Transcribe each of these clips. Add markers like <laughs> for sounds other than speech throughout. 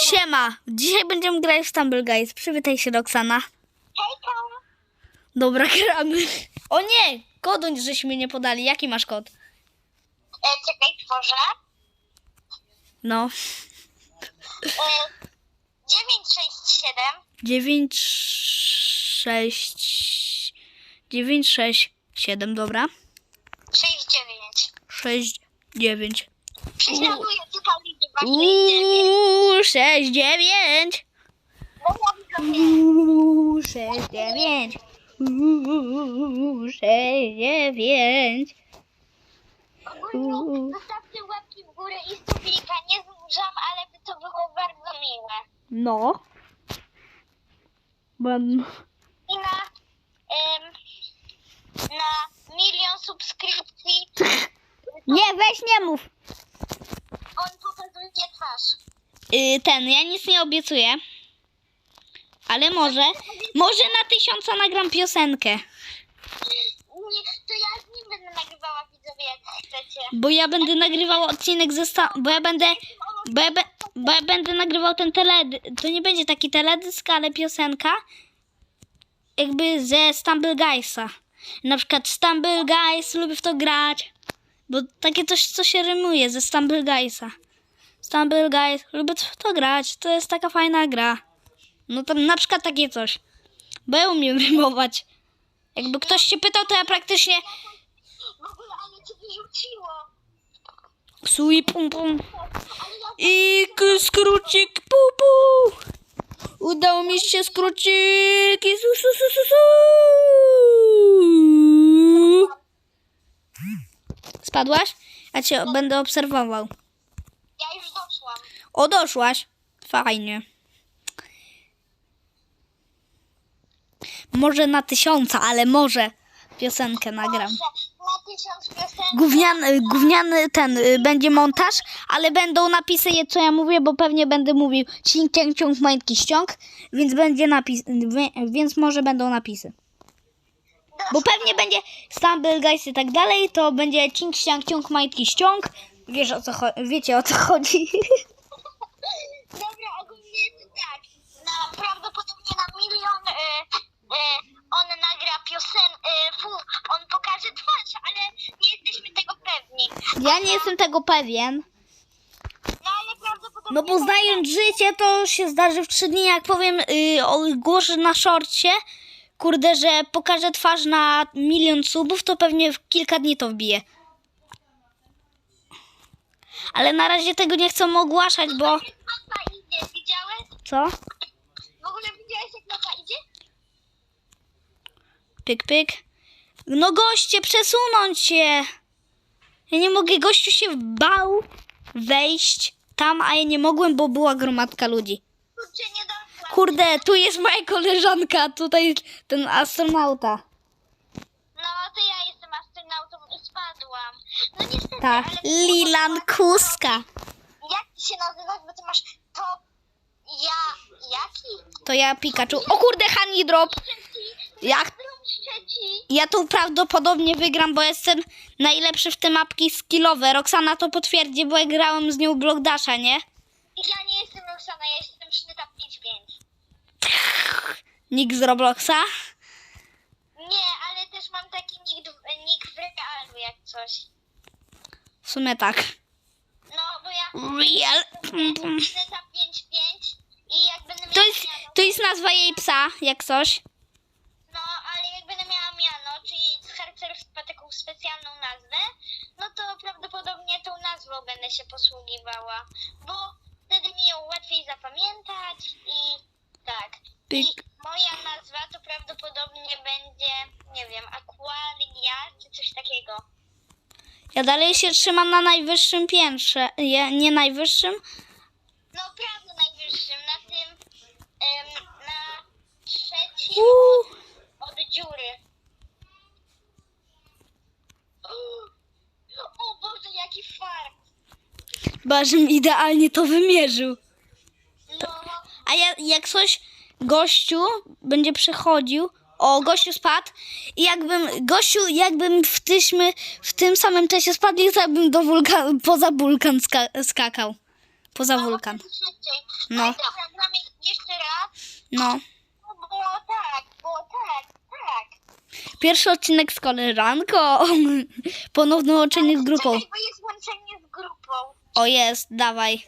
Siema, dzisiaj będziemy grać w Stumble Guys. Przywitaj się, Roxana. Hejka! Dobra, gramy. O nie, kodu żeśmy nie podali. Jaki masz kod? E, czekaj, tworzę. No, E, 967 9, 6, 9, 6, 7, dobra. 69. 6, 9. Prześladuję Uuu, 6, 9. 69. Uuu, 6, 9. Uuu, 6, 9. Ogólnie zostawcie łapki w górę i subika. Nie zmuszam, ale by to było bardzo miłe. No. Mam... I na, em, na milion subskrypcji <laughs> Nie, weź nie mów. on pokazuje twarz. Y, ten, ja nic nie obiecuję. Ale może, może na tysiąca nagram piosenkę. Nie, to ja z nim będę nagrywała widzowie, jak chcecie. Bo ja będę nagrywał odcinek ze sta- bo ja będę, bo ja, be- bo ja będę nagrywał ten teledysk. To nie będzie taki teledysk, ale piosenka. Jakby ze Stumble Guysa. Na przykład Stumble Guys, lubię w to grać. Bo takie coś, co się rymuje ze Stumble Guysa. Stumble Guys, lubię w to grać. To jest taka fajna gra. No to na przykład takie coś. Bo ja umiem rymować. Jakby ktoś się pytał, to ja praktycznie W ogóle, ale cię wyrzuciło. sui pum pum. I skrócik pu pu. Udało mi się skrócik i su su su su su. Spadłaś? Ja cię będę obserwował. Ja już doszłam. O, doszłaś. Fajnie. Może na tysiąca, ale może piosenkę nagram. Gówniany, gówniany ten y, będzie montaż, ale będą napisy, je, co ja mówię, bo pewnie będę mówił cink, ciąg, ciąg, majtki, ściąg, więc będzie napis, więc może będą napisy. Bo pewnie będzie Stumble Guys i tak dalej, to będzie cink, ściąg, ciąg, majtki, ściąg. Wiesz o co wiecie o co chodzi. <laughs> Dobra, ogólnie to tak. Na, prawdopodobnie na milion y, y, on nagra piosen, y, fu, on pokaże twarz, ale nie jesteśmy tego pewni. Ja nie jestem tego pewien. No ale prawdopodobnie... No bo znając życie, to się zdarzy w trzy dni, jak powiem, yy, ogłoszę na szorcie, kurde, że pokażę twarz na milion subów, to pewnie w kilka dni to wbije. Ale na razie tego nie chcę ogłaszać, bo... Mapa idzie, widziałeś? Co? W ogóle widziałeś jak mapa idzie? Pyk, pyk. No goście, przesunąć się! Ja nie mogę, gościu się bał wejść tam, a ja nie mogłem, bo była gromadka ludzi. Kurczę, nie doszłam. Kurde, tu jest moja koleżanka, tutaj ten astronauta. No to ja jestem astronautą i spadłam. No niestety, Tak, ale... Lilan Kuska. Jak ty się nazywasz, bo ty masz to... Ja... Jaki? To ja Pikachu. O kurde, Honey Drop. Jak? Trzeci. Ja tu prawdopodobnie wygram, bo jestem najlepszy w te mapki skillowe. Roxana to potwierdzi, bo ja grałem z nią Block Dasha, nie? Ja nie jestem Roxana, ja jestem Sznyta 5-5. Nick z Robloxa. Nie, ale też mam taki nick, nick w realu jak coś. W sumie tak. No, bo ja Real. Sznyta 5-5 i jak będę To jest, nazwa jej psa, jak coś. no ale jak będę miała miano, czyli Hercerów ma taką specjalną nazwę, no to prawdopodobnie tą nazwą będę się posługiwała, bo wtedy mi ją łatwiej zapamiętać i tak. I Pyk. moja nazwa to prawdopodobnie będzie, nie wiem, Aqualia czy coś takiego. Ja dalej się trzymam na najwyższym piętrze. Ja, nie najwyższym. No prawda najwyższym, na tym, em, na trzecim Uuu. od, od dziury. O Boże, jaki fart! Barzym idealnie to wymierzył. No, A ja, jak coś gościu będzie przechodził, o gościu spadł i jakbym gościu, jakbym w, tyśmy, w tym samym czasie spadł, to ja bym do wulkan, poza wulkan ska, skakał. Poza wulkan. No No. i raz. No. No Było tak, było tak, tak. Pierwszy odcinek z koleżanką. <laughs> Ponowne łączenie z grupą. Czekaj, bo jest łączenie z grupą. O jest, dawaj.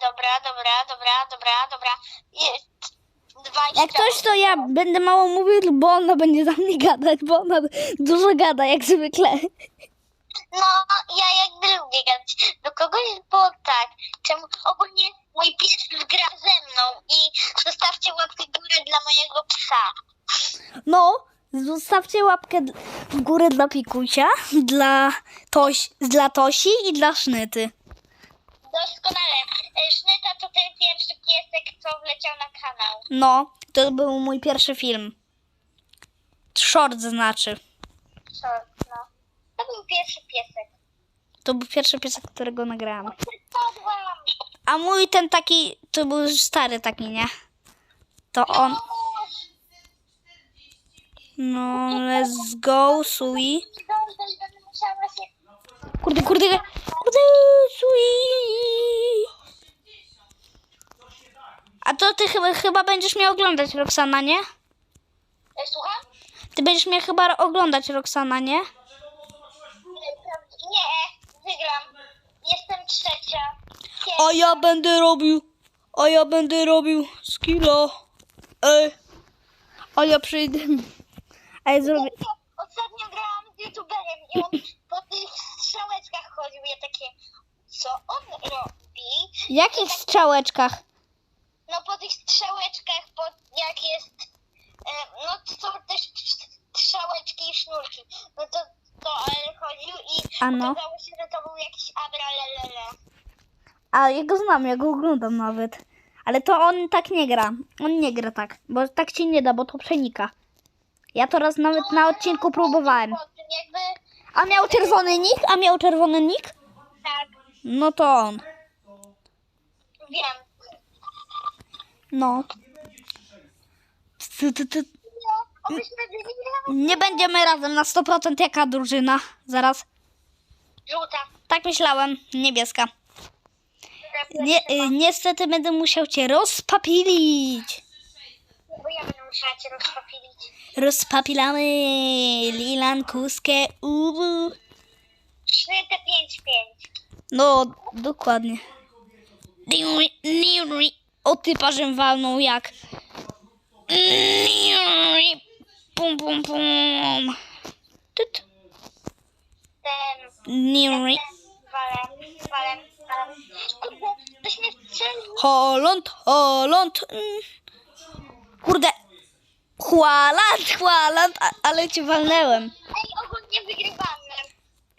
Dobra, dobra, dobra, dobra, dobra. Jest. Jak coś, to ja będę mało mówił, bo ona będzie za mnie gadać, bo ona dużo gada, jak zwykle. No, ja jakby lubię gadać. Do kogoś było tak. Czemu ogólnie mój pies gra ze mną i zostawcie łapkę górę dla mojego psa. No, zostawcie łapkę w górę dla Pikusia, <laughs> dla, Toś, dla Tosi i dla Sznyty. Doskonale. E, Sznyta to ten pierwszy piesek, co wleciał na kanał. No, to był mój pierwszy film. Short znaczy. Co? No. To był pierwszy piesek. To był pierwszy piesek, którego nagrałam. A mój ten taki, to był stary taki, nie? To on... No, let's go, Sui. Kurde, kurde, kurde, Sui. A to ty chyba, chyba będziesz miał oglądać Roxana, nie? E, Słucham? Ty będziesz miał chyba oglądać Roxana, nie? Nie, wygram. Jestem trzecia. A ja będę robił, a ja będę robił skilla. Ej, a ja przyjdę. A ja zrobię... Ostatnio grałam z youtuberem i on po tych strzałeczkach chodził. Ja takie, co on robi? W jakich strzałeczkach? No po tych strzałeczkach, po, jak jest, e, no to są też strzałeczki i sznurki. No to, to ale chodził i A no. okazało się, że to był jakiś abra lelele. A ja go znam, ja go oglądam nawet. Ale to on tak nie gra. On nie gra tak, bo tak ci nie da, bo to przenika. Ja to raz nawet na odcinku próbowałem. Jakby, A miał czerwony nick? A miał czerwony nick? tak, No to on. wiem. No. Ty, ty, ty. No. Nie będziemy razem na 100% jaka drużyna. Zaraz. Żółta. Tak myślałem. Niebieska. Nie, y, niestety będę musiał cię rozpapilić. Cię rozpapilić. Rozpapilamy Lilan Kuskę Ubu. Sznytę 5-5. No, dokładnie. O ty parzem walną jak. Pum pum pum. Tyt. Ten, Niuri. walem, walem, walem. Kurde, ktoś mnie strzelił. Holland, Holland. Mm. Kurde. Chłaland, a- ale cię walnęłem. Ej, ogólnie wygrywamy.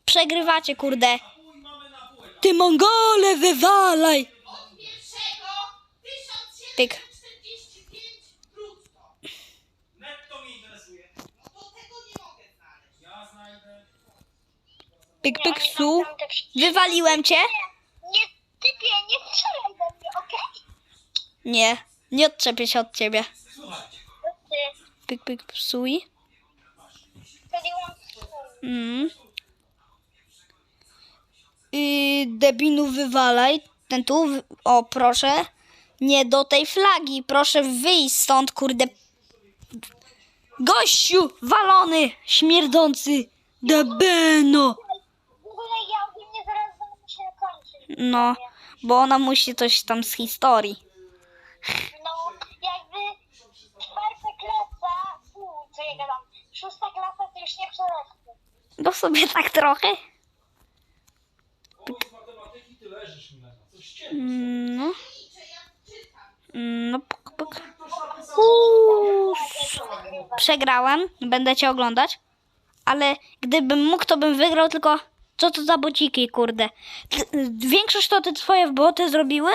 Przegrywacie, kurde. Ty Mongole, wywalaj. Pyk. Pyk, pyk, su. Wywaliłem cię? Nie, typie, nie strzelaj do mnie, okej? Nie, nie odczepię się od ciebie. Pyk, pyk, psuj. Mm. Yy, debinu wywalaj. Ten tu, o proszę. Nie do tej flagi, proszę wyjść stąd, kurde. Gościu, walony, śmierdzący, debeno. W ogóle ja ogólnie zaraz będę musiała kończyć. No, bo ona musi coś tam z historii. Szósta klasa to już nie przelewki. No sobie tak trochę. O, z matematyki ty leżysz mi na Coś cię. No. No, puk, puk. Uuu, Przegrałem, będę cię oglądać. Ale gdybym mógł, to bym wygrał, tylko co to za bociki, kurde. T- Większość to te twoje boty zrobiły,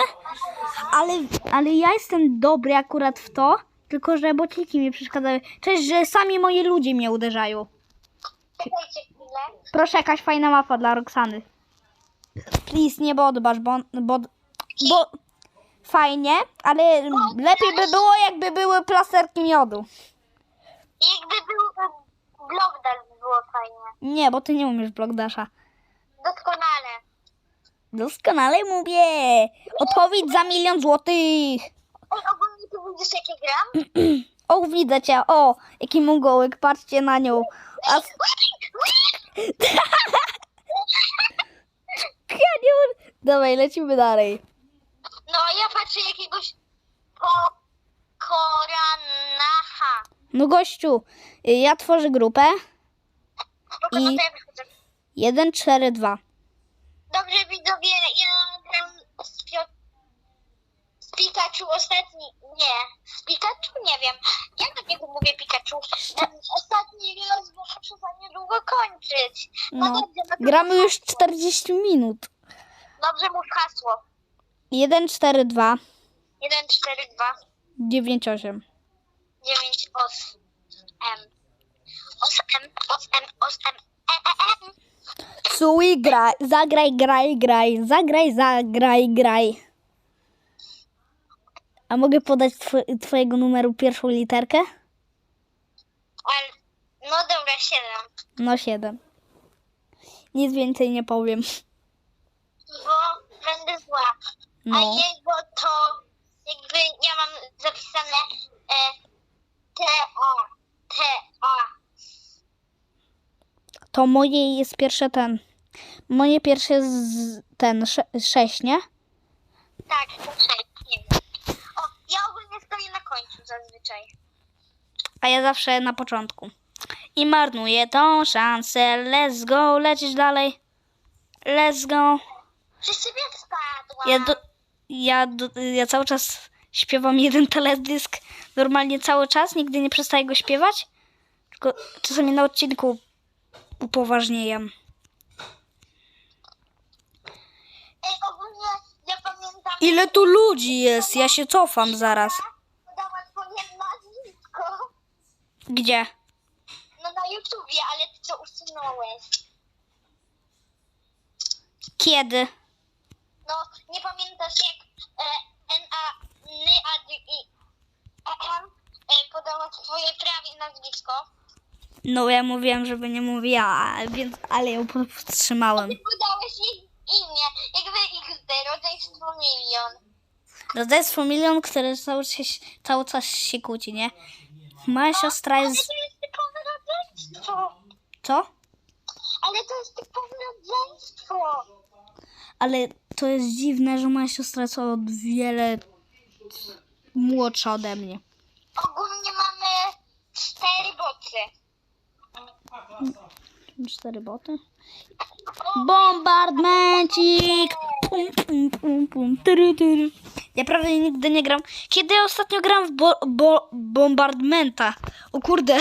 ale, ale ja jestem dobry akurat w to, tylko że bociki mi przeszkadzają. Cześć, że sami moi ludzie mnie uderzają. Czekajcie chwilę. Proszę, jakaś fajna mapa dla Roxany. Please, nie bodbasz, bo, bo, bo fajnie, ale lepiej by było, jakby były plasterki miodu. Jakby był blok by było fajnie. Nie, bo ty nie umiesz blokdasza. Doskonale. Doskonale mówię. Odpowiedź za milion złotych. Ej, ogólnie tu widzisz, jak ja gram? <clears throat> O, widzę cię. O, jaki mongołek. Patrzcie na nią. A s-. Dawaj, lecimy dalej. No, ja patrzę jakiegoś pokoranacha. No gościu, y, ja tworzę grupę. I- no wychodzę. 1, 4, 2. Dobrze, widzowie, ja gram z, Pio- z Pikachu ostatni... Nie, z Pikachu? Nie wiem. Ja do niego mówię Pikachu. Em, Ostatni muszę za niedługo kończyć. No, No. dobrze, no to Gramy już hasło. 40 minut. Dobrze, mów hasło. 1, 4, 2, 1, 4, 2, 9, 8. 9, 8, M. 8, 8, 8, e, e, e. Suj, graj, zagraj, graj, graj, zagraj, zagraj, graj. A mogę podać tw- twojego numeru pierwszą literkę? No dobra, 7. No 7. Nic więcej nie powiem. Bo będę zła. A No. jego to jakby ja mam zapisane e, T-A. T-A. To moje jest pierwsze ten. Moje pierwsze z ten 6, nie? Tak, to sześć, nie wiem. O, ja ogólnie stoję na końcu zazwyczaj. A ja zawsze na początku. I marnuję tą szansę. Let's go, lecisz dalej. Let's go. Przez ciebie spadła. Ja, do, ja, do, ja cały czas śpiewam jeden teledysk. Normalnie cały czas, nigdy nie przestaję go śpiewać. Tylko czasami na odcinku upoważniejam. Ej, ogólnie ja pamiętam... Ile tu ludzi jest? Ja się cofam zaraz. Podała twoje nazwisko. Gdzie? No na YouTubie, ale ty co usunąłeś. Kiedy? No, nie pamiętasz jak e, N-A, N, A, D, I, E, podała twoje prawie nazwisko. No ja mówiłem, żeby nie mówiła, więc, ale ją powstrzymałem. Ty podałeś jej imię, jakby XD, rodzeństwo milion. Rodzeństwo milion, które cały czas, cały czas się kłóci, nie? Moja siostra Ale jest... to jest typowe rodzeństwo. Co? Ale to jest typowe rodzeństwo. Ale to jest dziwne, że moja siostra jest o wiele młodsza ode mnie. Ogólnie mamy cztery boty. Cztery boty. Bombardmencik! Pum, pum, pum, pum. Tyry, tyry. Ja prawie nigdy nie gram. Kiedy ja ostatnio gram w bo, bo, bombardmenta? O kurde,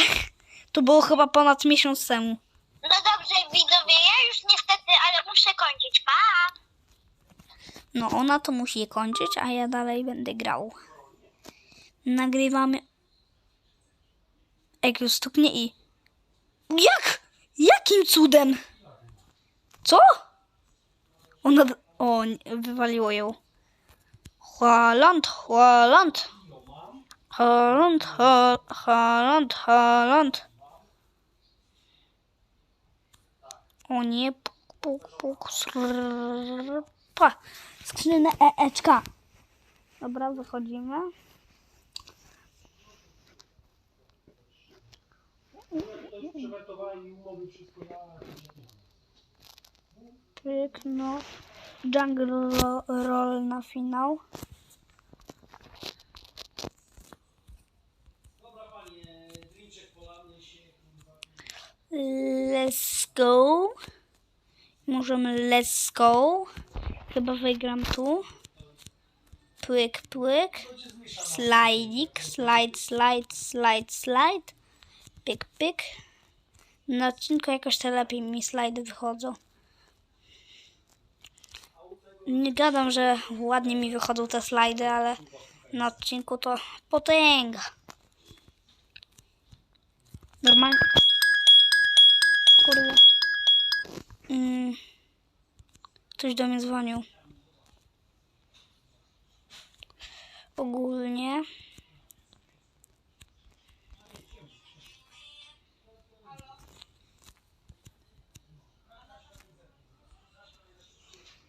to było chyba ponad miesiąc temu. No dobrze, widzowie, ja już niestety, ale muszę kończyć. Pa! No ona to musi kończyć, a ja dalej będę grał. Nagrywamy. Jak już stuknie i... Jak? Jakim cudem? Co? Ona... O, wywaliło ją. Holland. Holland, Hol- Holland, Holland. O nie, puk, puk, puk, srrr, pa. Skrzynę EEczka. Dobra, wychodzimy. Pyk, no. Jungle ro- Roll na finał. Let's go. Możemy let's go. Chyba wygram tu. Płyk, płyk. Slajdik, slide, slide, slide, slide. Pyk, pyk. Na odcinku jakoś te lepiej mi slajdy wychodzą. Nie gadam, że ładnie mi wychodzą te slajdy, ale na odcinku to potęga. Normalnie. Kurde. Mm. Ktoś do mnie dzwonił. Ogólnie.